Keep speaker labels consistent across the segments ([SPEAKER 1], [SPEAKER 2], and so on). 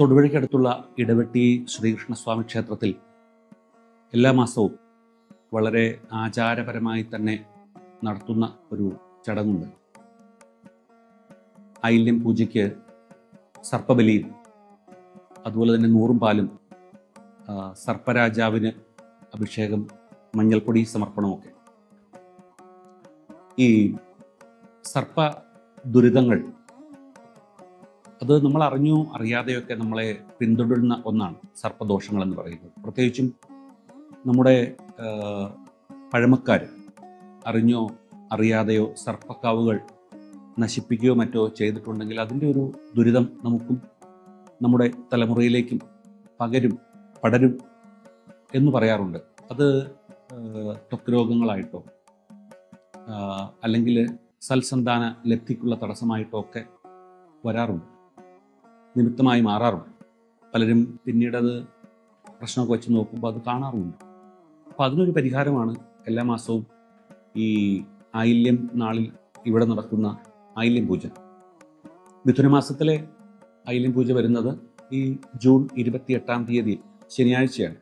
[SPEAKER 1] തൊടുപുഴയ്ക്കടുത്തുള്ള ഇടവെട്ടി ശ്രീകൃഷ്ണസ്വാമി ക്ഷേത്രത്തിൽ എല്ലാ മാസവും വളരെ ആചാരപരമായി തന്നെ നടത്തുന്ന ഒരു ചടങ്ങുണ്ട്. ഐല്യം പൂജയ്ക്ക് സർപ്പബലിയും അതുപോലെ തന്നെ നൂറും പാലും സർപ്പരാജാവിന് അഭിഷേകം മഞ്ഞൾപ്പൊടി സമർപ്പണമൊക്കെ. ഈ സർപ്പ ദുരിതങ്ങൾ അത് നമ്മൾ അറിഞ്ഞോ അറിയാതെയൊക്കെ നമ്മളെ പിന്തുടരുന്ന ഒന്നാണ് സർപ്പദോഷങ്ങൾ എന്ന് പറയുന്നത്. പ്രത്യേകിച്ചും നമ്മുടെ പഴമക്കാർ അറിഞ്ഞോ അറിയാതെയോ സർപ്പക്കാവുകൾ നശിപ്പിക്കുകയോ മറ്റോ ചെയ്തിട്ടുണ്ടെങ്കിൽ അതിന്റെ ഒരു ദുരിതം നമുക്കും നമ്മുടെ തലമുറയിലേക്കും പകരും പടരും എന്ന് പറയാറുണ്ട്. അത് ത്വക്ക് രോഗങ്ങളായിട്ടോ അല്ലെങ്കിൽ സൽസന്താന ലബ്ധിക്കുള്ള തടസ്സമായിട്ടോ ഒക്കെ വരാറുണ്ട്. നിമിത്തമായി മാറാറുണ്ട്. പലരും പിന്നീട് അത് പ്രശ്നമൊക്കെ വെച്ച് നോക്കുമ്പോൾ അത് കാണാറുമുണ്ട്. അപ്പോൾ അതിനൊരു പരിഹാരമാണ് എല്ലാ മാസവും ഈ ആയില്യം നാളിൽ ഇവിടെ നടക്കുന്ന ആയില്യം പൂജ. മിഥുന മാസത്തിലെ ആയില്യം പൂജ വരുന്നത് ഈ ജൂൺ ഇരുപത്തി എട്ടാം തീയതി ശനിയാഴ്ചയാണ്.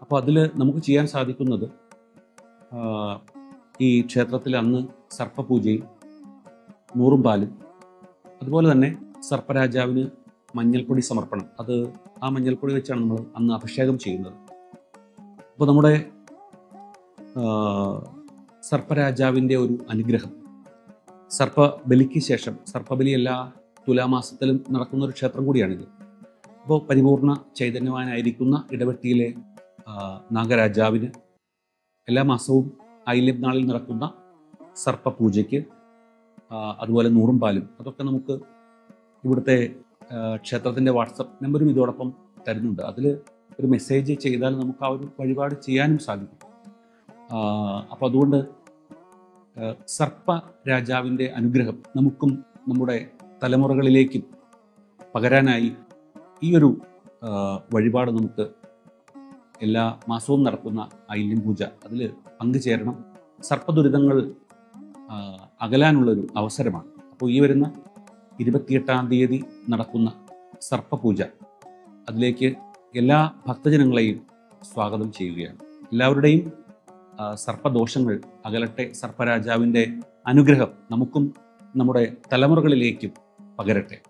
[SPEAKER 1] അപ്പോൾ അതിൽ നമുക്ക് ചെയ്യാൻ സാധിക്കുന്നത് ഈ ക്ഷേത്രത്തിൽ അന്ന് സർപ്പപൂജയും നൂറും പാലും അതുപോലെ തന്നെ സർപ്പരാജാവിന് മഞ്ഞൾപ്പൊടി സമർപ്പണം. അത് ആ മഞ്ഞൾപ്പൊടി വെച്ചാണ് നമ്മൾ അന്ന് അഭിഷേകം ചെയ്യുന്നത്. അപ്പോൾ നമ്മുടെ സർപ്പരാജാവിന്റെ ഒരു അനുഗ്രഹം. സർപ്പബലിക്ക് ശേഷം സർപ്പബലി എല്ലാ തുലാമാസത്തിലും നടക്കുന്ന ഒരു ക്ഷേത്രം കൂടിയാണിത്. അപ്പോൾ പരിപൂർണ ചൈതന്യവാനായിരിക്കുന്ന ഇടവെട്ടിയിലെ നാഗരാജാവിന് എല്ലാ മാസവും ഐല്യം നാളിൽ നടക്കുന്ന സർപ്പപൂജയ്ക്ക് പൂജയ്ക്ക് അതുപോലെ നൂറും പാലും അതൊക്കെ നമുക്ക് ഇവിടുത്തെ ക്ഷേത്രത്തിന്റെ വാട്സപ്പ് നമ്പറും ഇതോടൊപ്പം തരുന്നുണ്ട്. അതിൽ ഒരു മെസ്സേജ് ചെയ്താൽ നമുക്ക് ആ ഒരു വഴിപാട് ചെയ്യാനും സാധിക്കും. അപ്പോൾ അതുകൊണ്ട് സർപ്പ രാജാവിന്റെ അനുഗ്രഹം നമുക്കും നമ്മുടെ തലമുറകളിലേക്കും പകരാനായി ഈ ഒരു വഴിപാട് നമുക്ക് എല്ലാ മാസവും നടക്കുന്ന ഐല്യം പൂജ അതിൽ പങ്കുചേരണം സർപ്പദുരിതങ്ങൾ ദുരിതങ്ങൾ അകലാനുള്ളൊരു അവസരമാണ്. അപ്പോൾ ഈ വരുന്ന ഇരുപത്തിയെട്ടാം തീയതി നടക്കുന്ന സർപ്പപൂജ. അതിലേക്ക് എല്ലാ ഭക്തജനങ്ങളെയും സ്വാഗതം ചെയ്യുകയാണ്. എല്ലാവരുടെയും സർപ്പദോഷങ്ങൾ അകലട്ടെ. സർപ്പരാജാവിന്റെ അനുഗ്രഹം നമുക്കും നമ്മുടെ തലമുറകളിലേക്കും പകരട്ടെ.